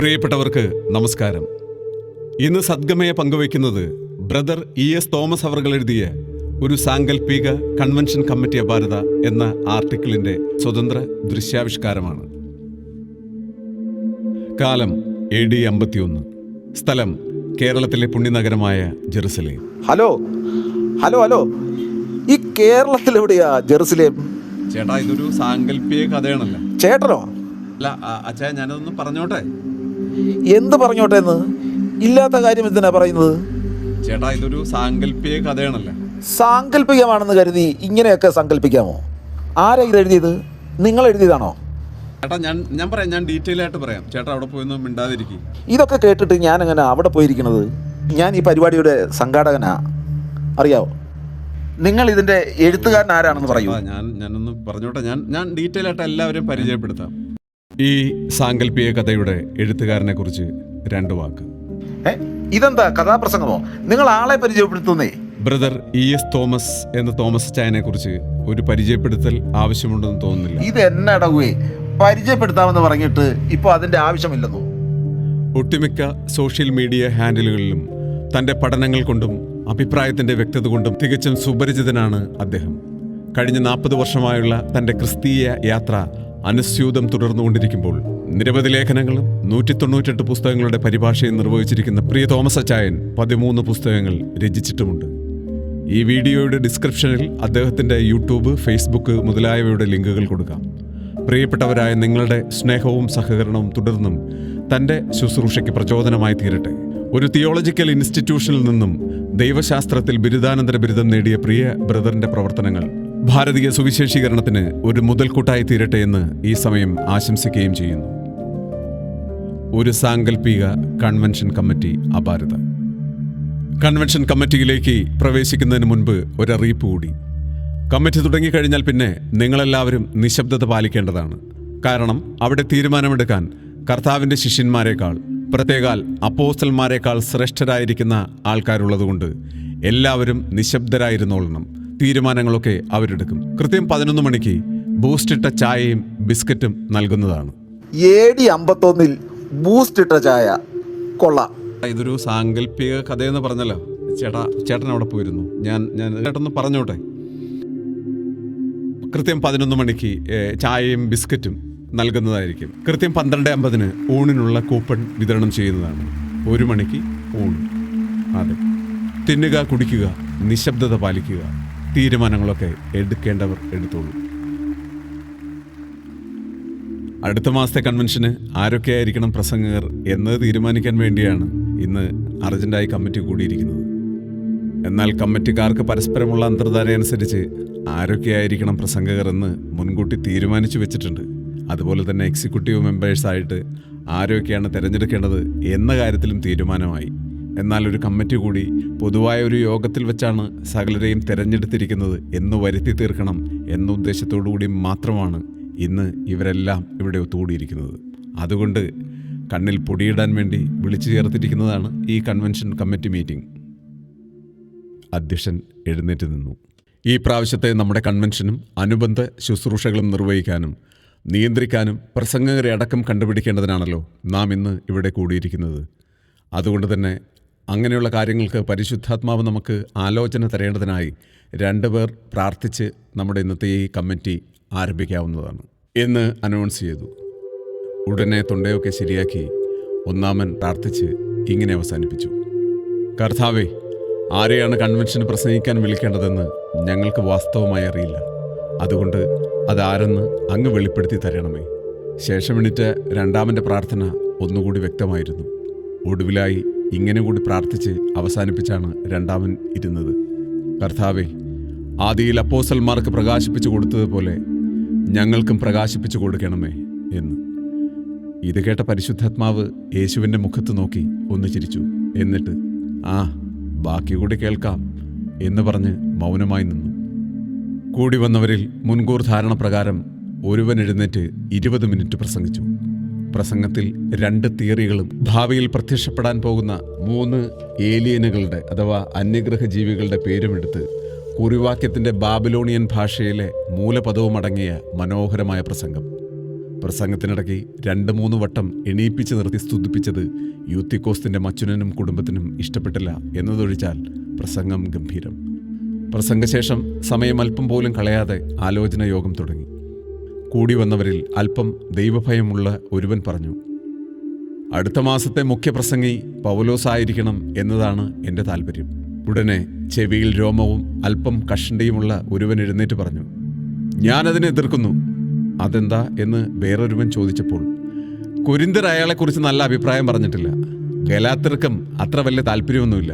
പ്രിയപ്പെട്ടവർക്ക് നമസ്കാരം. ഇന്ന് സദ്ഗമയെ പങ്കുവയ്ക്കുന്നത് ബ്രദർ ഇ എസ് തോമസ് അവർ എഴുതിയ ഒരു സാങ്കല്പിക കൺവെൻഷൻ കമ്മിറ്റി അപാരത എന്ന ആർട്ടിക്കിളിന്റെ സ്വതന്ത്ര ദൃശ്യാവിഷ്കാരമാണ്. കാലം എ ഡി അമ്പത്തിയൊന്ന്. സ്ഥലം കേരളത്തിലെ പുണ്യനഗരമായ ജെറുസലേം. ഹലോ. Hello hello. ഈ കേരളത്തിൽ എവിടെയാ ജെറുസലേം? ചേട്ടാ ഇതൊരു സാങ്കല്പിക കഥയാണല്ലോ? ചേട്ടനോ? അല്ല അച്ഛാ ഞാനതൊന്ന് പറഞ്ഞോട്ടെ? എന്ത് പറഞ്ഞോട്ടെ എന്ന്? ഇല്ലാത്ത കാര്യം എന്തിനാ പറയുന്നത്? ചേട്ടാ ഇതൊരു സാങ്കല്പിക കഥയാണല്ലോ? സാങ്കല്പികമാണെന്ന് കരുതി ഇങ്ങനെയൊക്കെ സങ്കല്പിക്കാമോ? ആരാ ഇത് എഴുതിയത്? നിങ്ങൾ എഴുതിയതാണോ? ചേട്ടാ ഞാൻ ഞാൻ പറയാം ഞാൻ ഡീറ്റെയിൽ ആയിട്ട് പറയാം. ചേട്ടാ അവിടെ പോയി മിണ്ടാതിരിക്കും. ഇതൊക്കെ കേട്ടിട്ട് ഞാൻ അങ്ങനെ അവിടെ പോയിരിക്കുന്നത്. ഞാൻ ഈ പരിപാടിയുടെ സംഘാടകനാ. അറിയാവോ? നിങ്ങൾ ഇതിന്റെ എഴുത്തുകാരൻ ആരാണെന്ന് പറയൂ. ഞാൻ ഞാൻ ഞാനൊന്ന് പറഞ്ഞോട്ടെ. ഞാൻ ഞാൻ ഡീറ്റെയിൽ ആയിട്ട് എല്ലാവരെയും പരിചയപ്പെടുത്താം. ഈ സാങ്കല്പിക കഥയുടെ എഴുത്തുകാരനെ കുറിച്ച് രണ്ട് വാക്ക്. ഇതെന്താ കഥാപ്രസംഗമോ? നിങ്ങൾ ആളെ പരിചയപ്പെടുത്തുന്നേ. ബ്രദർ ഇ എസ് തോമസ് എന്ന തോമസ് ചായനെ കുറിച്ച് ഒരു പരിചയപ്പെടുത്തൽ ആവശ്യമുണ്ടെന്ന് തോന്നുന്നില്ല. ഇത് എന്നടവേ പരിചയപ്പെടുത്താമെന്ന് പറഞ്ഞിട്ട് ഇപ്പൊ അതിന്റെ ആവശ്യമില്ലെന്നോ? ഒട്ടുമിക്ക സോഷ്യൽ മീഡിയ ഹാൻഡിലുകളിലും തന്റെ പഠനങ്ങൾ കൊണ്ടും അഭിപ്രായത്തിന്റെ വ്യക്തത കൊണ്ടും തികച്ചും സുപരിചിതനാണ് അദ്ദേഹം. കഴിഞ്ഞ നാൽപ്പത് വർഷമായുള്ള തന്റെ ക്രിസ്തീയ യാത്ര അനുസ്യൂതം തുടർന്നുകൊണ്ടിരിക്കുമ്പോൾ നിരവധി ലേഖനങ്ങളും നൂറ്റി തൊണ്ണൂറ്റെട്ട് പുസ്തകങ്ങളുടെ പരിഭാഷയും നിർവഹിച്ചിരിക്കുന്ന പ്രിയ തോമസ് അച്ചായൻ പതിമൂന്ന് പുസ്തകങ്ങൾ രചിച്ചിട്ടുമുണ്ട്. ഈ വീഡിയോയുടെ ഡിസ്ക്രിപ്ഷനിൽ അദ്ദേഹത്തിന്റെ യൂട്യൂബ് ഫേസ്ബുക്ക് മുതലായവയുടെ ലിങ്കുകൾ കൊടുക്കാം. പ്രിയപ്പെട്ടവരായ നിങ്ങളുടെ സ്നേഹവും സഹകരണവും തുടർന്നും തന്റെ ശുശ്രൂഷയ്ക്ക് പ്രചോദനമായി തീരട്ടെ. ഒരു തിയോളജിക്കൽ ഇൻസ്റ്റിറ്റ്യൂഷനിൽ നിന്നും ദൈവശാസ്ത്രത്തിൽ ബിരുദാനന്തര ബിരുദം നേടിയ പ്രിയ ബ്രദറിന്റെ പ്രവർത്തനങ്ങൾ ഭാരതീയ സുവിശേഷീകരണത്തിന് ഒരു മുതൽക്കൂട്ടായി തീരട്ടെ എന്ന് ഈ സമയം ആശംസിക്കുകയും ചെയ്യുന്നു. ഒരു സാങ്കല്പിക കൺവെൻഷൻ കമ്മിറ്റി അപാരത. കൺവെൻഷൻ കമ്മിറ്റിയിലേക്ക് പ്രവേശിക്കുന്നതിന് മുൻപ് ഒരറിയിപ്പ് കൂടി. കമ്മിറ്റി തുടങ്ങിക്കഴിഞ്ഞാൽ പിന്നെ നിങ്ങളെല്ലാവരും നിശബ്ദത പാലിക്കേണ്ടതാണ്. കാരണം അവിടെ തീരുമാനമെടുക്കാൻ കർത്താവിന്റെ ശിഷ്യന്മാരെക്കാൾ പ്രത്യേകാൽ അപ്പോസ്റ്റൽമാരെക്കാൾ ശ്രേഷ്ഠരായിരിക്കുന്ന ആൾക്കാരുള്ളതുകൊണ്ട് എല്ലാവരും നിശബ്ദരായിരുന്നോളണം. തീരുമാനങ്ങളൊക്കെ അവരെടുക്കും. കൃത്യം പതിനൊന്ന് മണിക്ക് ബൂസ്റ്റിട്ട ചായയും ബിസ്ക്കറ്റും നൽകുന്നതാണ്. എ ഡി അമ്പത്തൊന്നിൽ ബൂസ്റ്റ് ഇട്ട ചായ. കൊള്ളാം. ഇതൊരു സാങ്കല്പിക കഥയെന്ന് പറഞ്ഞല്ലോ. ചേട്ടാ ചേട്ടൻ അവിടെ പോയിരുന്നു. ഞാൻ ഞാൻ ചേട്ടൊന്ന് പറഞ്ഞോട്ടെ? കൃത്യം പതിനൊന്ന് മണിക്ക് ചായയും ബിസ്ക്കറ്റും നൽകുന്നതായിരിക്കും. കൃത്യം പന്ത്രണ്ട് അമ്പതിന് ഊണിനുള്ള കൂപ്പൺ വിതരണം ചെയ്യുന്നതാണ്. ഒരു മണിക്ക് ഊണ്. അതെ. തിന്നുക കുടിക്കുക നിശബ്ദത പാലിക്കുക. തീരുമാനങ്ങളൊക്കെ എടുക്കേണ്ടവർ എടുത്തോളൂ. അടുത്ത മാസത്തെ കൺവെൻഷന് ആരൊക്കെയായിരിക്കണം പ്രസംഗകർ എന്നത് തീരുമാനിക്കാൻ വേണ്ടിയാണ് ഇന്ന് അർജന്റായി കമ്മിറ്റി കൂടിയിരിക്കുന്നത്. എന്നാൽ കമ്മിറ്റിക്കാർക്ക് പരസ്പരമുള്ള അന്തർധാര അനുസരിച്ച് ആരൊക്കെയായിരിക്കണം പ്രസംഗകർ എന്ന് മുൻകൂട്ടി തീരുമാനിച്ചു വെച്ചിട്ടുണ്ട്. അതുപോലെ തന്നെ എക്സിക്യൂട്ടീവ് മെമ്പേഴ്സായിട്ട് ആരൊക്കെയാണ് തിരഞ്ഞെടുക്കേണ്ടത് എന്ന കാര്യത്തിലും തീരുമാനമായി. എന്നാൽ ഒരു കമ്മിറ്റി കൂടി പൊതുവായ ഒരു യോഗത്തിൽ വെച്ചാണ് സകലരെയും തിരഞ്ഞെടുത്തിരിക്കുന്നത് എന്ന് വരുത്തി തീർക്കണം എന്ന ഉദ്ദേശത്തോടു കൂടി മാത്രമാണ് ഇന്ന് ഇവരെല്ലാം ഇവിടെ ഒത്തുകൂടിയിരിക്കുന്നത്. അതുകൊണ്ട് കണ്ണിൽ പൊടിയിടാൻ വേണ്ടി വിളിച്ചു ചേർത്തിരിക്കുന്നതാണ് ഈ കൺവെൻഷൻ കമ്മിറ്റി മീറ്റിംഗ് അധ്യക്ഷൻ എഴുന്നേറ്റ് നിന്നു. ഈ പ്രാവശ്യത്തെ നമ്മുടെ കൺവെൻഷനും അനുബന്ധ ശുശ്രൂഷകളും നിർവഹിക്കാനും നിയന്ത്രിക്കാനും പ്രസംഗകരെ അടക്കം കണ്ടുപിടിക്കേണ്ടതിനാണല്ലോ നാം ഇന്ന് ഇവിടെ കൂടിയിരിക്കുന്നത്. അതുകൊണ്ട് തന്നെ അങ്ങനെയുള്ള കാര്യങ്ങൾക്ക് പരിശുദ്ധാത്മാവ് നമുക്ക് ആലോചന തരേണ്ടതിനായി രണ്ടുപേർ പ്രാർത്ഥിച്ച് നമ്മുടെ ഇന്നത്തെ ഈ കമ്മിറ്റി ആരംഭിക്കാവുന്നതാണ്. എന്ന് അനൗൺസ് ചെയ്തു. ഉടനെ തൊണ്ടയൊക്കെ ശരിയാക്കി ഒന്നാമൻ പ്രാർത്ഥിച്ച് ഇങ്ങനെ അവസാനിപ്പിച്ചു. കർത്താവേ ആരെയാണ് കൺവെൻഷൻ പ്രസംഗിക്കാൻ വിളിക്കേണ്ടതെന്ന് ഞങ്ങൾക്ക് വാസ്തവമായി അറിയില്ല. അതുകൊണ്ട് അതാരെന്ന് അങ്ങ് വെളിപ്പെടുത്തി തരണമേ. ശേഷം രണ്ടാമന്റെ പ്രാർത്ഥന ഒന്നുകൂടി വ്യക്തമായിരുന്നു. ഒടുവിലായി ഇങ്ങനെ കൂടി പ്രാർത്ഥിച്ച് അവസാനിപ്പിച്ചാണ് രണ്ടാമൻ ഇരുന്നത്. കർത്താവെ ആദിയിൽ അപ്പോസൽമാർക്ക് പ്രകാശിപ്പിച്ചു കൊടുത്തതുപോലെ ഞങ്ങൾക്കും പ്രകാശിപ്പിച്ചു കൊടുക്കണമേ എന്ന്. ഇത് കേട്ട പരിശുദ്ധാത്മാവ് യേശുവിന്റെ മുഖത്ത് നോക്കി ഒന്ന് ചിരിച്ചു. എന്നിട്ട് ആ ബാക്കി കൂടി കേൾക്കാം എന്ന് പറഞ്ഞ് മൗനമായി നിന്നു. കൂടി വന്നവരിൽ മുൻകൂർ ധാരണ പ്രകാരം ഒരുവൻ എഴുന്നേറ്റ് ഇരുപത് മിനിറ്റ് പ്രസംഗിച്ചു. പ്രസംഗത്തിൽ രണ്ട് തിയറികളും ഭാവിയിൽ പ്രത്യക്ഷപ്പെടാൻ പോകുന്ന മൂന്ന് ഏലിയനുകളുടെ അഥവാ അന്യഗ്രഹ ജീവികളുടെ പേരുമെടുത്ത് കുറിവാക്യത്തിന്റെ ബാബിലോണിയൻ ഭാഷയിലെ മൂലപദവും അടങ്ങിയ മനോഹരമായ പ്രസംഗം. പ്രസംഗത്തിനിടയ്ക്ക് രണ്ട് മൂന്ന് വട്ടം എണീപ്പിച്ച് നിർത്തി സ്തുതിപ്പിച്ചത് യൂത്തിക്കോസ്തിന്റെ മച്ചുനനും കുടുംബത്തിനും ഇഷ്ടപ്പെട്ടില്ല എന്നതൊഴിച്ചാൽ പ്രസംഗം ഗംഭീരം. പ്രസംഗശേഷം സമയം അല്പം പോലും കളയാതെ ആലോചന യോഗം തുടങ്ങി. കൂടി വന്നവരിൽ അല്പം ദൈവഭയമുള്ള ഒരുവൻ പറഞ്ഞു അടുത്ത മാസത്തെ മുഖ്യപ്രസംഗി പൗലോസ് ആയിരിക്കണം എന്നതാണ് എന്റെ താല്പര്യം ഉടനെ ചെവിയിൽ രോമവും അല്പം കഷണ്ടിയുമുള്ള ഒരുവൻ എഴുന്നേറ്റ് പറഞ്ഞു ഞാനതിനെ എതിർക്കുന്നു. അതെന്താ? എന്ന് വേറൊരുവൻ ചോദിച്ചപ്പോൾ കുരിന്തർ അയാളെക്കുറിച്ച് നല്ല അഭിപ്രായം പറഞ്ഞിട്ടില്ല. ഗലാത്തിർക്കം അത്ര വലിയ താല്പര്യമൊന്നുമില്ല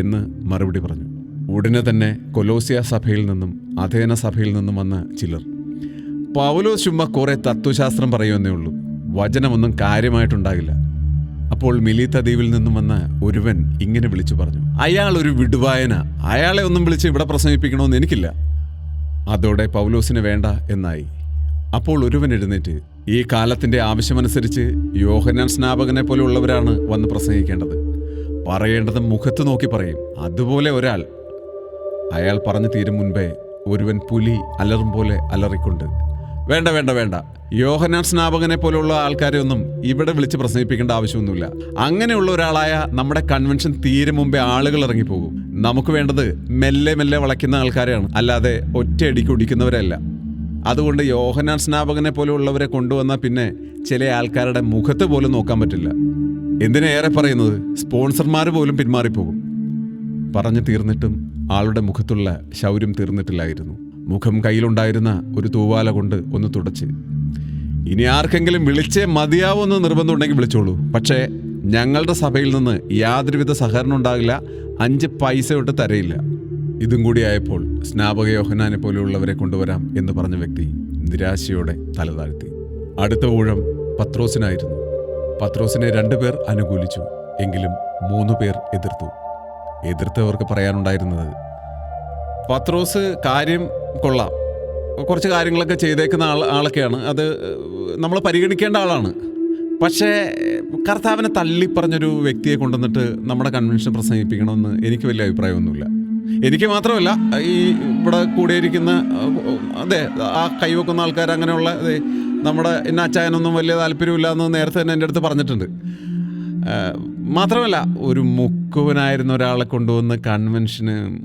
എന്ന് മറുപടി പറഞ്ഞു. ഉടനെ തന്നെ കൊലോസിയ സഭയിൽ നിന്നും അധേന സഭയിൽ നിന്നും വന്ന ചിലർ പൗലോസ് ചുമ്മാ കുറെ തത്വശാസ്ത്രം പറയുമെന്നേ ഉള്ളൂ. വചനമൊന്നും കാര്യമായിട്ടുണ്ടാകില്ല. അപ്പോൾ മിലീത്ത ദ്വീപിൽ നിന്നും വന്ന ഒരുവൻ ഇങ്ങനെ വിളിച്ചു പറഞ്ഞു. അയാൾ ഒരു വിടുവായന. അയാളെ ഒന്നും വിളിച്ച് ഇവിടെ പ്രസംഗിപ്പിക്കണമെന്ന് എനിക്കില്ല. അതോടെ പൗലോസിന് വേണ്ട എന്നായി. അപ്പോൾ ഒരുവൻ എഴുന്നേറ്റ് ഈ കാലത്തിന്റെ ആവശ്യമനുസരിച്ച് യോഹനാൻ സ്നാപകനെ പോലെയുള്ളവരാണ് വന്ന് പ്രസംഗിക്കേണ്ടത്. പറയേണ്ടത് മുഖത്ത് നോക്കി പറയും. അതുപോലെ ഒരാൾ. അയാൾ പറഞ്ഞു തീരും മുൻപേ ഒരുവൻ പുലി അലറും പോലെ അലറിക്കൊണ്ട് വേണ്ട വേണ്ട വേണ്ട. യോഹനാൻ സ്നാപകനെ പോലുള്ള ആൾക്കാരെ ഒന്നും ഇവിടെ വിളിച്ച് പ്രസംഗിപ്പിക്കേണ്ട ആവശ്യമൊന്നുമില്ല. അങ്ങനെയുള്ള ഒരാളായ നമ്മുടെ കൺവെൻഷൻ തീരെ മുമ്പേ ആളുകൾ ഇറങ്ങിപ്പോകും. നമുക്ക് വേണ്ടത് മെല്ലെ മെല്ലെ വളയ്ക്കുന്ന ആൾക്കാരെയാണ്. അല്ലാതെ ഒറ്റയടിക്ക് ഒടിക്കുന്നവരല്ല. അതുകൊണ്ട് യോഹനാൻ സ്നാപകനെ പോലെയുള്ളവരെ കൊണ്ടുവന്നാൽ പിന്നെ ചില ആൾക്കാരുടെ മുഖത്ത് പോലും നോക്കാൻ പറ്റില്ല. എന്തിനേറെ പറയുന്നത്? സ്പോൺസർമാർ പോലും പിന്മാറിപ്പോകും. പറഞ്ഞു തീർന്നിട്ടും ആളുടെ മുഖത്തുള്ള ശൗര്യം തീർന്നിട്ടില്ലായിരുന്നു. മുഖം കയ്യിലുണ്ടായിരുന്ന ഒരു തൂവാല കൊണ്ട് ഒന്ന് തുടച്ച്. ഇനി ആർക്കെങ്കിലും വിളിച്ചേ മതിയാവുമെന്ന് നിർബന്ധമുണ്ടെങ്കിൽ വിളിച്ചോളൂ. പക്ഷേ ഞങ്ങളുടെ സഭയിൽ നിന്ന് യാതൊരുവിധ സഹകരണം ഉണ്ടാകില്ല അഞ്ച് പൈസ തൊട്ട് തരയില്ല. ഇതും കൂടി ആയപ്പോൾ സ്നാപക യോഹനാനെ പോലെയുള്ളവരെ കൊണ്ടുവരാം എന്ന് പറഞ്ഞ വ്യക്തി നിരാശയോടെ തലതാഴ്ത്തി. അടുത്ത ഊഴം പത്രോസിനായിരുന്നു. പത്രോസിനെ രണ്ടുപേർ അനുകൂലിച്ചു എങ്കിലും മൂന്നു പേർ എതിർത്തു. എതിർത്തവർക്ക് പറയാനുണ്ടായിരുന്നത് പത്രോസ് കാര്യം കൊള്ളാം. കുറച്ച് കാര്യങ്ങളൊക്കെ ചെയ്തേക്കുന്ന ആൾ ആളൊക്കെയാണ്. അത് നമ്മൾ പരിഗണിക്കേണ്ട ആളാണ്. പക്ഷേ കർത്താവിനെ തള്ളിപ്പറഞ്ഞൊരു വ്യക്തിയെ കൊണ്ടുവന്നിട്ട് നമ്മുടെ കൺവെൻഷൻ പ്രസംഗിപ്പിക്കണമെന്ന് എനിക്ക് വലിയ അഭിപ്രായമൊന്നുമില്ല. എനിക്ക് മാത്രമല്ല ഈ ഇവിടെ കൂടിയിരിക്കുന്ന അതെ ആ കൈവെക്കുന്ന ആൾക്കാർ അങ്ങനെയുള്ള നമ്മുടെ എന്നെ അച്ചായനൊന്നും വലിയ താല്പര്യമില്ല എന്ന് നേരത്തെ തന്നെ എന്റെ അടുത്ത് പറഞ്ഞിട്ടുണ്ട്. മാത്രമല്ല ഒരു മുക്കുവനായിരുന്ന ഒരാളെ കൊണ്ടുവന്ന് കൺവെൻഷന്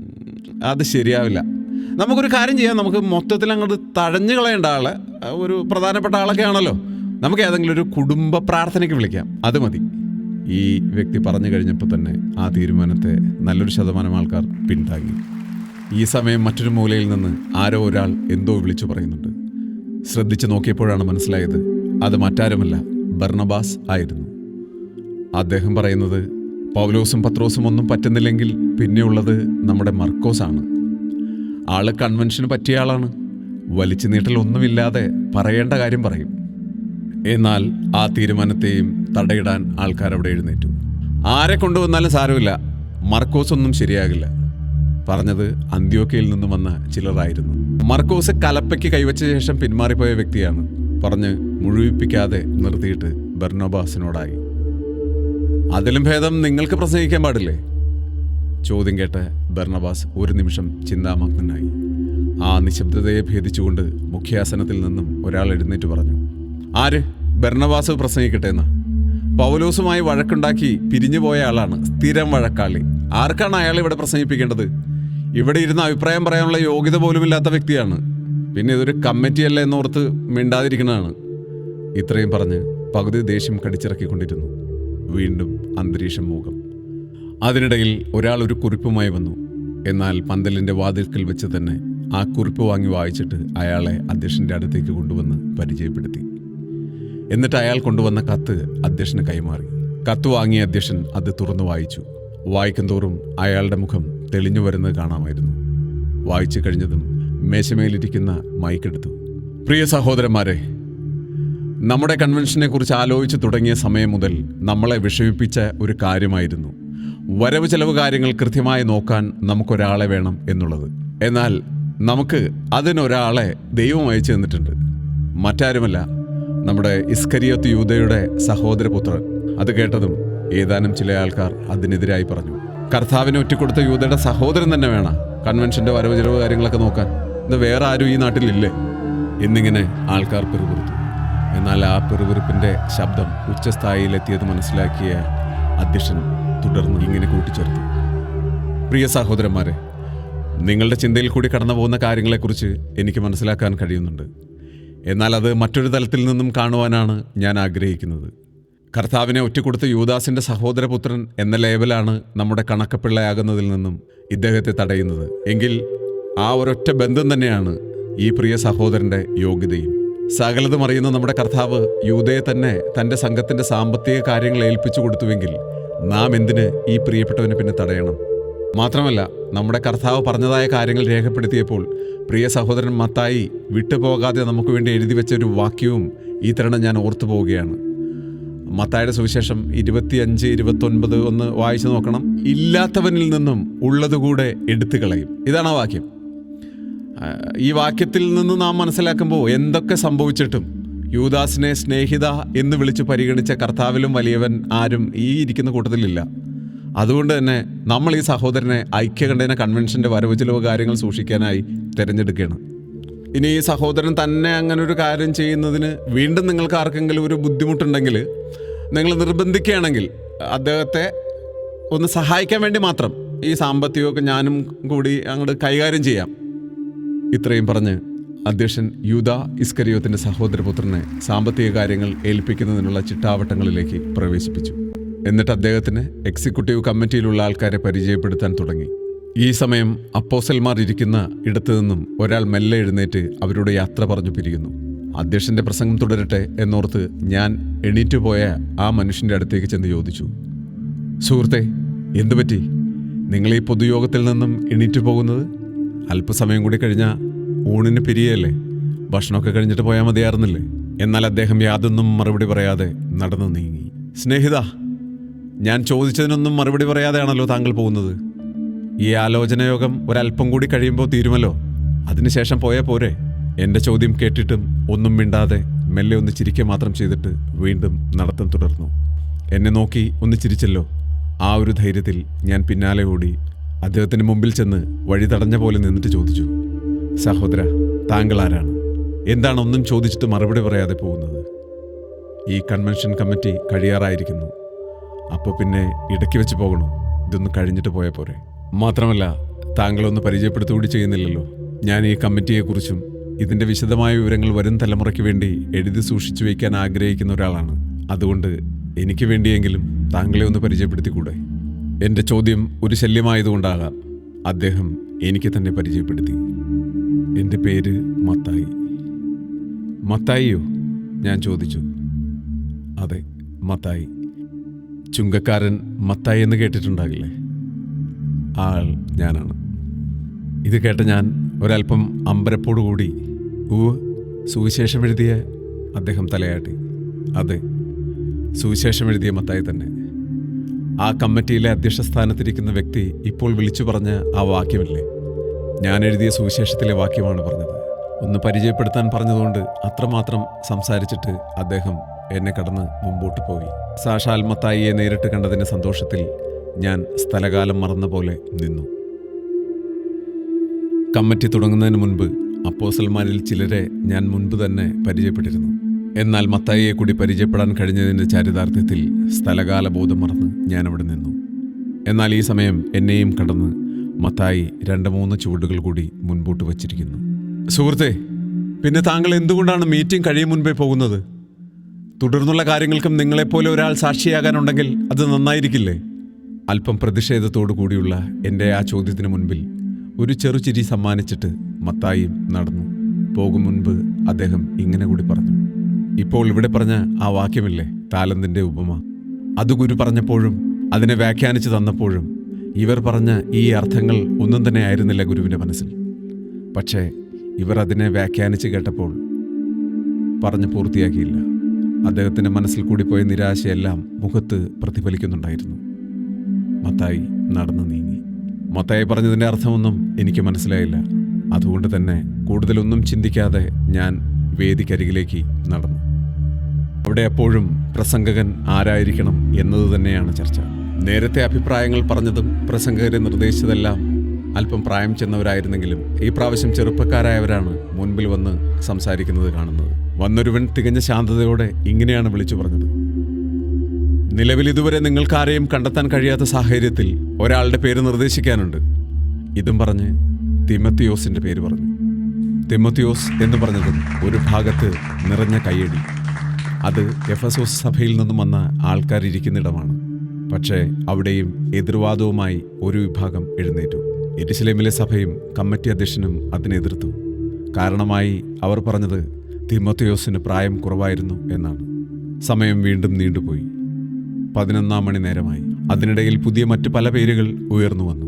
അത് ശരിയാവില്ല. നമുക്കൊരു കാര്യം ചെയ്യാം. നമുക്ക് മൊത്തത്തിൽ അങ്ങോട്ട് തഴഞ്ഞു കളയേണ്ട ആളെ ഒരു പ്രധാനപ്പെട്ട ആളൊക്കെ ആണല്ലോ. നമുക്ക് ഏതെങ്കിലും ഒരു കുടുംബ പ്രാർത്ഥനയ്ക്ക് വിളിക്കാം. അത് മതി. ഈ വ്യക്തി പറഞ്ഞു കഴിഞ്ഞപ്പോൾ തന്നെ ആ തീരുമാനത്തെ നല്ലൊരു ശതമാനം ആൾക്കാർ പിന്താങ്ങി. ഈ സമയം മറ്റൊരു മൂലയിൽ നിന്ന് ആരോ ഒരാൾ എന്തോ വിളിച്ചു പറയുന്നുണ്ട്. ശ്രദ്ധിച്ചു നോക്കിയപ്പോഴാണ് മനസ്സിലായത് അത് മറ്റാരുമല്ല ബർണബാസ് ആയിരുന്നു. അദ്ദേഹം പറയുന്നത് പൗലോസും പത്രോസും ഒന്നും പറ്റുന്നില്ലെങ്കിൽ പിന്നെയുള്ളത് നമ്മുടെ മർക്കോസാണ്. ആൾ കൺവെൻഷന് പറ്റിയ ആളാണ്. വലിച്ചു നീട്ടലൊന്നുമില്ലാതെ പറയേണ്ട കാര്യം പറയും. എന്നാൽ ആ തീരുമാനത്തെയും തടയിടാൻ ആൾക്കാർ അവിടെ എഴുന്നേറ്റു. ആരെ കൊണ്ടുവന്നാലും സാരമില്ല. മർക്കോസ് ഒന്നും ശരിയാകില്ല. പറഞ്ഞത് അന്ത്യോക്കയിൽ നിന്നും വന്ന ചിലറായിരുന്നു മർക്കോസ് കലപ്പയ്ക്ക് കൈവച്ച ശേഷം പിന്മാറിപ്പോയ വ്യക്തിയാണ്. പറഞ്ഞ് മുഴുവിപ്പിക്കാതെ നിർത്തിയിട്ട് ബെർണോബാസിനോടായി. അതിലും ഭേദം നിങ്ങൾക്ക് പ്രസംഗിക്കാൻ പാടില്ലേ? ചോദ്യം കേട്ട് ബർണബാസ് ഒരു നിമിഷം ചിന്താമഗ്നായി ആ നിശബ്ദതയെ ഭേദിച്ചുകൊണ്ട് മുഖ്യാസനത്തിൽ നിന്നും ഒരാൾ എഴുന്നേറ്റ് പറഞ്ഞു ആര്? ബർണബാസ് പ്രസംഗിക്കട്ടെ എന്ന്. പൗലോസുമായി വഴക്കുണ്ടാക്കി പിരിഞ്ഞുപോയ ആളാണ് സ്ഥിരം വഴക്കാളി. ആർക്കാണ് അയാൾ ഇവിടെ പ്രസംഗിപ്പിക്കേണ്ടത്? ഇവിടെ ഇരുന്ന് അഭിപ്രായം പറയാനുള്ള യോഗ്യത പോലുമില്ലാത്ത വ്യക്തിയാണ്. പിന്നെ ഇതൊരു കമ്മിറ്റിയല്ല എന്നോർത്ത് മിണ്ടാതിരിക്കുന്നതാണ്. ഇത്രയും പറഞ്ഞ് പകുതി ദേഷ്യം കടിച്ചിറക്കിക്കൊണ്ടിരുന്നു. വീണ്ടും അന്തരീക്ഷം മൂകം അതിനിടയിൽ ഒരാൾ ഒരു കുറിപ്പുമായി വന്നു. എന്നാൽ പന്തലിന്റെ വാതിൽക്കൽ വെച്ച് തന്നെ ആ കുറിപ്പ് വാങ്ങി വായിച്ചിട്ട് അയാളെ അധ്യക്ഷന്റെ അടുത്തേക്ക് കൊണ്ടുവന്ന് പരിചയപ്പെടുത്തി. എന്നിട്ട് അയാൾ കൊണ്ടുവന്ന കത്ത് അധ്യക്ഷന് കൈമാറി. കത്ത് വാങ്ങിയ അധ്യക്ഷൻ അത് തുറന്നു വായിച്ചു. വായിക്കും തോറും അയാളുടെ മുഖം തെളിഞ്ഞു വരുന്നത് കാണാമായിരുന്നു. വായിച്ചു കഴിഞ്ഞതും മേശമേലിരിക്കുന്ന മൈക്കെടുത്തു പ്രിയ സഹോദരന്മാരെ നമ്മുടെ കൺവെൻഷനെക്കുറിച്ച് ആലോചിച്ച് തുടങ്ങിയ സമയം മുതൽ നമ്മളെ വിഷമിപ്പിച്ച ഒരു കാര്യമായിരുന്നു. വരവ് ചെലവ് കാര്യങ്ങൾ കൃത്യമായി നോക്കാൻ നമുക്കൊരാളെ വേണം എന്നുള്ളത്. എന്നാൽ നമുക്ക് അതിനൊരാളെ ദൈവം അയച്ചു തന്നിട്ടുണ്ട്. മറ്റാരുമല്ല നമ്മുടെ ഇസ്കരിയത്ത് യൂതയുടെ സഹോദരപുത്രൻ. അത് കേട്ടതും ഏതാനും ചില ആൾക്കാർ അതിനെതിരായി പറഞ്ഞു. കർത്താവിനെ ഒറ്റിക്കൊടുത്ത യൂതയുടെ സഹോദരൻ തന്നെ വേണം കൺവെൻഷന്റെ വരവ് ചെലവ് കാര്യങ്ങളൊക്കെ നോക്കാൻ. ഇത് വേറെ ആരും ഈ നാട്ടിലില്ലേ? എന്നിങ്ങനെ ആൾക്കാർ പിറുപിറുത്തു. എന്നാൽ ആ പിറുപിറുപ്പിന്റെ ശബ്ദം ഉച്ചസ്ഥായിയിലെത്തിയത് മനസ്സിലാക്കിയ അധ്യക്ഷൻ തുടർന്ന് ഇങ്ങനെ കൂട്ടിച്ചേർത്തു. പ്രിയ സഹോദരന്മാരെ നിങ്ങളുടെ ചിന്തയിൽ കൂടി കടന്നു പോകുന്ന കാര്യങ്ങളെക്കുറിച്ച് എനിക്ക് മനസ്സിലാക്കാൻ കഴിയുന്നുണ്ട്. എന്നാൽ അത് മറ്റൊരു തലത്തിൽ നിന്നും കാണുവാനാണ് ഞാൻ ആഗ്രഹിക്കുന്നത്. കർത്താവിനെ ഒറ്റക്കൊടുത്ത യൂദാസിന്റെ സഹോദരപുത്രൻ എന്ന ലേബലാണ് നമ്മുടെ കണക്കപ്പിള്ളയാകുന്നതിൽ നിന്നും ഇദ്ദേഹത്തെ തടയുന്നത്. എങ്കിൽ ആ ഒരൊറ്റ ബന്ധം തന്നെയാണ് ഈ പ്രിയ സഹോദരന്റെ യോഗ്യതയും. സകലതും അറിയുന്ന നമ്മുടെ കർത്താവ് യൂതയെ തന്നെ തന്റെ സംഘത്തിന്റെ സാമ്പത്തിക കാര്യങ്ങൾ ഏൽപ്പിച്ചു കൊടുത്തുവെങ്കിൽ നാം എന്തിന് ഈ പ്രിയപ്പെട്ടവനെ പിന്നെ തടയണം? മാത്രമല്ല നമ്മുടെ കർത്താവ് പറഞ്ഞതായ കാര്യങ്ങൾ രേഖപ്പെടുത്തിയപ്പോൾ പ്രിയ സഹോദരൻ മത്തായി വിട്ടുപോകാതെ നമുക്ക് വേണ്ടി എഴുതി വെച്ച ഒരു വാക്യവും ഈ തരണം ഞാൻ ഓർത്തു പോവുകയാണ്. മത്തായുടെ സുവിശേഷം ഇരുപത്തിയഞ്ച് ഇരുപത്തൊൻപത് ഒന്ന് വായിച്ചു നോക്കണം. ഇല്ലാത്തവനിൽ നിന്നും ഉള്ളതുകൂടെ എടുത്തു കളയും. ഇതാണ് ആ വാക്യം. ഈ വാക്യത്തിൽ നിന്ന് നാം മനസ്സിലാക്കുമ്പോൾ എന്തൊക്കെ സംഭവിച്ചിട്ടും യൂദാസിനെ സ്നേഹിത എന്ന് വിളിച്ച് പരിഗണിച്ച കർത്താവിലും വലിയവൻ ആരും ഈ ഇരിക്കുന്ന കൂട്ടത്തിലില്ല. അതുകൊണ്ട് തന്നെ നമ്മൾ ഈ സഹോദരനെ ഐക്യകണ്ഠേന കൺവെൻഷന്റെ വരവ് ചിലവ് കാര്യങ്ങൾ സൂക്ഷിക്കാനായി തിരഞ്ഞെടുക്കുകയാണ്. ഇനി ഈ സഹോദരൻ തന്നെ അങ്ങനെ ഒരു കാര്യം ചെയ്യുന്നതിന് വീണ്ടും നിങ്ങൾക്ക് ആർക്കെങ്കിലും ഒരു ബുദ്ധിമുട്ടുണ്ടെങ്കിൽ നിങ്ങൾ നിർബന്ധിക്കുകയാണെങ്കിൽ അദ്ദേഹത്തെ ഒന്ന് സഹായിക്കാൻ വേണ്ടി മാത്രം ഈ സാമ്പത്തികമൊക്കെ ഞാനും കൂടി അങ്ങോട്ട് കൈകാര്യം ചെയ്യാം. ഇത്രയും പറഞ്ഞ് അധ്യക്ഷൻ യൂത ഇസ്കരിയോത്തിന്റെ സഹോദരപുത്രനെ സാമ്പത്തിക കാര്യങ്ങൾ ഏൽപ്പിക്കുന്നതിനുള്ള ചിട്ടാവട്ടങ്ങളിലേക്ക് പ്രവേശിപ്പിച്ചു. എന്നിട്ട് അദ്ദേഹത്തിന് എക്സിക്യൂട്ടീവ് കമ്മിറ്റിയിലുള്ള ആൾക്കാരെ പരിചയപ്പെടുത്താൻ തുടങ്ങി. ഈ സമയം അപ്പോസൽമാർ ഇരിക്കുന്ന ഇടത്തു നിന്നും ഒരാൾ മെല്ലെ എഴുന്നേറ്റ് അവരുടെ യാത്ര പറഞ്ഞു പിരിയുന്നു. അധ്യക്ഷന്റെ പ്രസംഗം തുടരട്ടെ എന്നോർത്ത് ഞാൻ എണീറ്റു പോയ ആ മനുഷ്യന്റെ അടുത്തേക്ക് ചെന്ന് ചോദിച്ചു. സുഹൃത്തെ എന്തുപറ്റി? നിങ്ങൾ ഈ പൊതുയോഗത്തിൽ നിന്നും എണീറ്റു പോകുന്നത്? അല്പസമയം കൂടി കഴിഞ്ഞാൽ ഊണിന് പിരിയല്ലേ? ഭക്ഷണമൊക്കെ കഴിഞ്ഞിട്ട് പോയാൽ മതിയായിരുന്നില്ലേ? എന്നാൽ അദ്ദേഹം യാതൊന്നും മറുപടി പറയാതെ നടന്നു നീങ്ങി. സ്നേഹിത ഞാൻ ചോദിച്ചതിനൊന്നും മറുപടി പറയാതെയാണല്ലോ താങ്കൾ പോകുന്നത്. ഈ ആലോചനയോഗം ഒരല്പം കൂടി കഴിയുമ്പോൾ തീരുമല്ലോ. അതിനുശേഷം പോയാൽ പോരെ. എന്റെ ചോദ്യം കേട്ടിട്ടും ഒന്നും മിണ്ടാതെ മെല്ലെ ഒന്ന് ചിരിക്കുക മാത്രം ചെയ്തിട്ട് വീണ്ടും നടത്തം തുടർന്നു. എന്നെ നോക്കി ഒന്ന് ചിരിച്ചല്ലോ. ആ ഒരു ധൈര്യത്തിൽ ഞാൻ പിന്നാലെ ഓടി അദ്ദേഹത്തിന് മുമ്പിൽ ചെന്ന് വഴി തടഞ്ഞ പോലെ നിന്നിട്ട് ചോദിച്ചു സഹോദര താങ്കൾ ആരാണ് എന്താണ് ഒന്നും ചോദിച്ചിട്ട് മറുപടി പറയാതെ പോകുന്നത്? ഈ കൺവെൻഷൻ കമ്മിറ്റി കഴിയാറായിരിക്കുന്നു. അപ്പോൾ പിന്നെ ഇടയ്ക്ക് വെച്ച് പോകണോ? ഇതൊന്ന് കഴിഞ്ഞിട്ട് പോയാൽ പോരെ. മാത്രമല്ല താങ്കളൊന്ന് പരിചയപ്പെടുത്തുകൂടി ചെയ്യുന്നില്ലല്ലോ. ഞാൻ ഈ കമ്മിറ്റിയെക്കുറിച്ചും ഇതിന്റെ വിശദമായ വിവരങ്ങൾ വരും തലമുറയ്ക്ക് വേണ്ടി എഴുതി സൂക്ഷിച്ചു വയ്ക്കാൻ ആഗ്രഹിക്കുന്ന ഒരാളാണ്. അതുകൊണ്ട് എനിക്ക് വേണ്ടിയെങ്കിലും താങ്കളെ ഒന്ന് പരിചയപ്പെടുത്തിക്കൂടെ? എന്റെ ചോദ്യം ഒരു ശല്യമായതുകൊണ്ടാകാം. അദ്ദേഹം എനിക്ക് തന്നെ പരിചയപ്പെടുത്തി. എന്റെ പേര് മത്തായി. മത്തായിയോ? ഞാൻ ചോദിച്ചു. അതെ മത്തായി. ചുങ്കക്കാരൻ മത്തായി എന്ന് കേട്ടിട്ടുണ്ടാകില്ലേ? ആൾ ഞാനാണ്. ഇത് കേട്ട ഞാൻ ഒരല്പം അമ്പരപ്പോടുകൂടി ഊവ് സുവിശേഷം എഴുതിയ അദ്ദേഹം തലയാട്ടി. അതെ സുവിശേഷം എഴുതിയ മത്തായി തന്നെ. ആ കമ്മിറ്റിയിലെ അധ്യക്ഷ സ്ഥാനത്തിരിക്കുന്ന വ്യക്തി ഇപ്പോൾ വിളിച്ചു പറഞ്ഞ ആ വാക്യമില്ലേ? ഞാൻ എഴുതിയ സുവിശേഷത്തിലെ വാക്യമാണ് പറഞ്ഞത്. ഒന്ന് പരിചയപ്പെടുത്താൻ പറഞ്ഞതുകൊണ്ട് അത്രമാത്രം സംസാരിച്ചിട്ട് അദ്ദേഹം എന്നെ കടന്ന് മുമ്പോട്ട് പോയി. സാഷാൽ മത്തായിയെ നേരിട്ട് കണ്ടതിന്റെ സന്തോഷത്തിൽ ഞാൻ സ്ഥലകാലം മറന്ന പോലെ നിന്നു. കമ്മിറ്റി തുടങ്ങുന്നതിന് മുൻപ് അപ്പോസൽമാരിൽ ചിലരെ ഞാൻ മുൻപ് തന്നെ പരിചയപ്പെട്ടിരുന്നു. എന്നാൽ മത്തായിയെ കൂടി പരിചയപ്പെടാൻ കഴിഞ്ഞതിന്റെ ചാരിതാർത്ഥ്യത്തിൽ സ്ഥലകാല ബോധം മറന്ന് ഞാനവിടെ നിന്നു. എന്നാൽ ഈ സമയം എന്നെയും കടന്ന് മത്തായി രണ്ട് മൂന്ന് ചുവടുകൾ കൂടി മുൻപോട്ട് വച്ചിരിക്കുന്നു. സുഹൃത്തെ പിന്നെ താങ്കൾ എന്തുകൊണ്ടാണ് മീറ്റിംഗ് കഴിയും മുൻപേ പോകുന്നത്? തുടർന്നുള്ള കാര്യങ്ങൾക്കും നിങ്ങളെപ്പോലെ ഒരാൾ സാക്ഷിയാകാനുണ്ടെങ്കിൽ അത് നന്നായിരിക്കില്ലേ? അല്പം പ്രതിഷേധത്തോടു കൂടിയുള്ള എന്റെ ആ ചോദ്യത്തിന് മുൻപിൽ ഒരു ചെറുചിരി സമ്മാനിച്ചിട്ട് മത്തായി നടന്നു. പോകും മുൻപ് അദ്ദേഹം ഇങ്ങനെ കൂടി പറഞ്ഞു. ഇപ്പോൾ ഇവിടെ പറഞ്ഞ ആ വാക്യമില്ലേ? താലന്തിന്റെ ഉപമ. അത് ഗുരു പറഞ്ഞപ്പോഴും അതിനെ വ്യാഖ്യാനിച്ചു തന്നപ്പോഴും ഇവർ പറഞ്ഞ ഈ അർത്ഥങ്ങൾ ഒന്നും തന്നെ ആയിരുന്നില്ല ഗുരുവിന്റെ മനസ്സിൽ. പക്ഷേ ഇവർ അതിനെ വ്യാഖ്യാനിച്ച് കേട്ടപ്പോൾ പറഞ്ഞു പൂർത്തിയാക്കിയില്ല. അദ്ദേഹത്തിന്റെ മനസ്സിൽ കൂടി പോയ നിരാശയെല്ലാം മുഖത്ത് പ്രതിഫലിക്കുന്നുണ്ടായിരുന്നു. മത്തായി നടന്നു നീങ്ങി. മത്തായി പറഞ്ഞതിന്റെ അർത്ഥമൊന്നും എനിക്ക് മനസ്സിലായില്ല. അതുകൊണ്ട് തന്നെ കൂടുതലൊന്നും ചിന്തിക്കാതെ ഞാൻ വേദിക്കരികിലേക്ക് നടന്നു. അവിടെ എപ്പോഴും പ്രസംഗകൻ ആരായിരിക്കണം എന്നത് തന്നെയാണ് ചർച്ച. നേരത്തെ അഭിപ്രായങ്ങൾ പറഞ്ഞതും പ്രസംഗകരെ നിർദ്ദേശിച്ചതെല്ലാം അല്പം പ്രായം ചെന്നവരായിരുന്നെങ്കിലും ഈ പ്രാവശ്യം ചെറുപ്പക്കാരായവരാണ് മുൻപിൽ വന്ന് സംസാരിക്കുന്നത് കാണുന്നത്. വന്നൊരുവൻ തികഞ്ഞ ശാന്തതയോടെ ഇങ്ങനെയാണ് വിളിച്ചു പറഞ്ഞത്. നിലവിൽ ഇതുവരെ നിങ്ങൾക്കാരെയും കണ്ടെത്താൻ കഴിയാത്ത സാഹചര്യത്തിൽ ഒരാളുടെ പേര് നിർദ്ദേശിക്കാനുണ്ട്. ഇതും പറഞ്ഞ് തിമത്തിയോസിന്റെ പേര് പറഞ്ഞു. തിമത്തിയോസ് എന്ന് പറഞ്ഞതും ഒരു ഭാഗത്ത് നിറഞ്ഞ കയ്യടി. അത് എഫസോസ് സഭയിൽ നിന്നും വന്ന ആൾക്കാരിയ്ക്കുന്നിടമാണ് പക്ഷേ അവിടെയും എതിർവാദവുമായി ഒരു വിഭാഗം എഴുന്നേറ്റു. എരുസലേമിലെ സഭയും കമ്മിറ്റി അധ്യക്ഷനും അതിനെതിർത്തു കാരണമായി അവർ പറഞ്ഞത് തിമോത്തയോസിന് പ്രായം കുറവായിരുന്നു എന്നാണ്. സമയം വീണ്ടും നീണ്ടുപോയി. പതിനൊന്നാം മണി നേരമായി. അതിനിടയിൽ പുതിയ മറ്റു പല പേരുകൾ ഉയർന്നു വന്നു.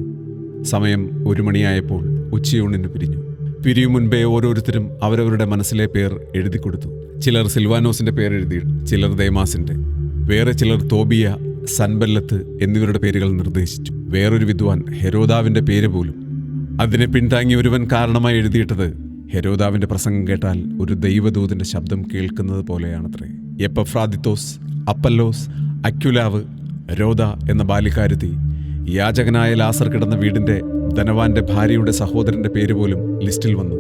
സമയം ഒരു മണിയായപ്പോൾ ഉച്ചയൂണിന് പിരിഞ്ഞു. പിരിയും മുൻപേ ഓരോരുത്തരും അവരവരുടെ മനസ്സിലെ പേർ എഴുതി കൊടുത്തു. ചിലർ സിൽവാനോസിന്റെ പേര് എഴുതി ചിലർ ദേമാസിന്റെ. വേറെ ചിലർ തോബിയ സൻബല്ലത്ത് എന്നിവരുടെ പേരുകൾ നിർദ്ദേശിച്ചു. വേറൊരു വിദ്വാൻ ഹെരോദാവിന്റെ പേര് പോലും. അതിനെ പിന്താങ്ങി ഒരുവൻ കാരണമായി എഴുതിയിട്ടത് ഹെരോദാവിന്റെ പ്രസംഗം കേട്ടാൽ ഒരു ദൈവദൂതിന്റെ ശബ്ദം കേൾക്കുന്നത് പോലെയാണത്രേ. എപ്പഫ്രാദിത്തോസ് അപ്പല്ലോസ് അക്യുലാവ് രോദ എന്ന ബാല്യക്കാരുത്തി യാചകനായ ലാസർ കിടന്ന വീടിന്റെ ധനവാന്റെ ഭാര്യയുടെ സഹോദരന്റെ പേര് പോലും ലിസ്റ്റിൽ വന്നു.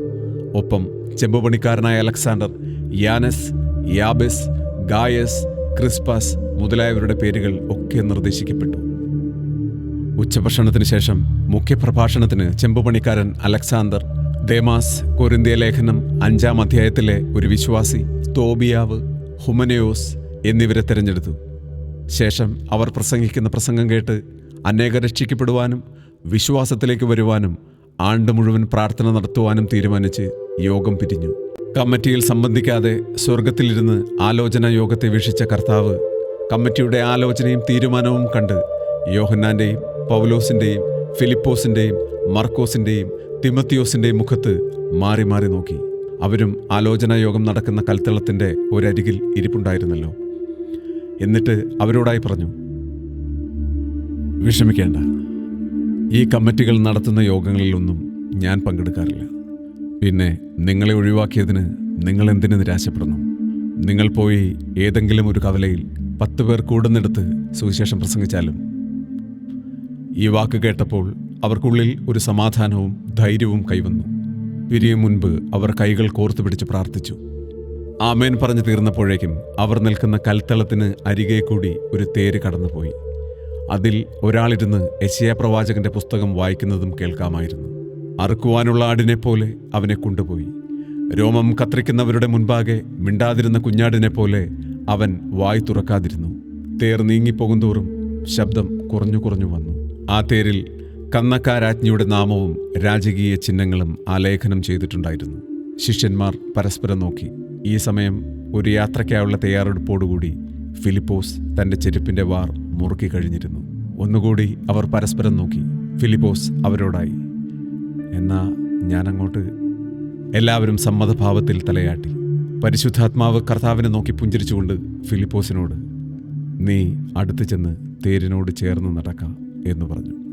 ഒപ്പം ചെമ്പുപണിക്കാരനായ അലക്സാണ്ടർ യാനസ് യാബിസ് ഗായസ് ക്രിസ്പാസ് മുതലായവരുടെ പേരുകൾ ഒക്കെ നിർദ്ദേശിക്കപ്പെട്ടു. ഉച്ചഭക്ഷണത്തിന് ശേഷം മുഖ്യപ്രഭാഷണത്തിന് ചെമ്പുപണിക്കാരൻ അലക്സാണ്ടർ ദേമാസ് കൊരിന്തിയ ലേഖനം അഞ്ചാം അധ്യായത്തിലെ ഒരു വിശ്വാസി തോബിയാവ് ഹുമനയോസ് എന്നിവരെ തിരഞ്ഞെടുത്തു. ശേഷം അവർ പ്രസംഗിക്കുന്ന പ്രസംഗം കേട്ട് അനേക രക്ഷിക്കപ്പെടുവാനും വിശ്വാസത്തിലേക്ക് വരുവാനും ആണ്ട് മുഴുവൻ പ്രാർത്ഥന നടത്തുവാനും തീരുമാനിച്ച് യോഗം പിരിഞ്ഞു. കമ്മിറ്റിയിൽ സംബന്ധിക്കാതെ സ്വർഗത്തിലിരുന്ന് ആലോചനാ യോഗത്തെ വീക്ഷിച്ച കർത്താവ് കമ്മിറ്റിയുടെ ആലോചനയും തീരുമാനവും കണ്ട് യോഹന്നാന്റെയും പൗലോസിന്റെയും ഫിലിപ്പോസിന്റെയും മർക്കോസിന്റെയും തിമത്തിയോസിന്റെയും മുഖത്ത് മാറി മാറി നോക്കി. അവരും ആലോചനാ യോഗം നടക്കുന്ന കൽത്തളത്തിന്റെ ഒരരികിൽ ഇരിപ്പുണ്ടായിരുന്നല്ലോ. എന്നിട്ട് അവരോടായി പറഞ്ഞു വിഷമിക്കേണ്ട. ഈ കമ്മിറ്റികൾ നടത്തുന്ന യോഗങ്ങളിലൊന്നും ഞാൻ പങ്കെടുക്കാറില്ല. പിന്നെ നിങ്ങളെ ഒഴിവാക്കിയതിന് നിങ്ങൾ എന്തിനു നിരാശപ്പെടുന്നു? നിങ്ങൾ പോയി ഏതെങ്കിലും ഒരു കവലയിൽ പത്ത് പേർ കൂടുന്നിടത്ത് സുവിശേഷം പ്രസംഗിച്ചാലും? ഈ വാക്ക് കേട്ടപ്പോൾ അവർക്കുള്ളിൽ ഒരു സമാധാനവും ധൈര്യവും കൈവന്നു. പിരിയും മുൻപ് അവർ കൈകൾ കോർത്തു പിടിച്ച് പ്രാർത്ഥിച്ചു. ആമേൻ പറഞ്ഞു തീർന്നപ്പോഴേക്കും അവർ നിൽക്കുന്ന കൽത്തളത്തിന് അരികെ കൂടി ഒരു തേര് കടന്നുപോയി. അതിൽ ഒരാളിരുന്ന് യശയാ പ്രവാചകന്റെ പുസ്തകം വായിക്കുന്നതും കേൾക്കാമായിരുന്നു. അറുക്കുവാനുള്ള പോലെ അവനെ കൊണ്ടുപോയി. രോമം കത്രിക്കുന്നവരുടെ മുൻപാകെ മിണ്ടാതിരുന്ന കുഞ്ഞാടിനെ പോലെ അവൻ വായി തുറക്കാതിരുന്നു. തേർ നീങ്ങിപ്പോകുന്തോറും ശബ്ദം കുറഞ്ഞു കുറഞ്ഞു വന്നു. ആ തേരിൽ കന്നക്കാരാജ്ഞിയുടെ നാമവും രാജകീയ ചിഹ്നങ്ങളും ആലേഖനം ചെയ്തിട്ടുണ്ടായിരുന്നു. ശിഷ്യന്മാർ പരസ്പരം നോക്കി. ഈ സമയം ഒരു യാത്രയ്ക്കായുള്ള തയ്യാറെടുപ്പോടുകൂടി ഫിലിപ്പോസ് തന്റെ ചെരുപ്പിന്റെ വാർ മുറുക്കി കഴിഞ്ഞിരുന്നു. ഒന്നുകൂടി അവർ പരസ്പരം നോക്കി. ഫിലിപ്പോസ് അവരോടായി എന്നാ ഞാനങ്ങോട്ട് എല്ലാവരും സമ്മതഭാവത്തിൽ തലയാട്ടി. പരിശുദ്ധാത്മാവ് കർത്താവിനെ നോക്കി പുഞ്ചിരിച്ചുകൊണ്ട് ഫിലിപ്പോസിനോട് നീ അടുത്ത് ചെന്ന് തേരിനോട് ചേർന്ന് നടക്കാം എന്ന് പറഞ്ഞു.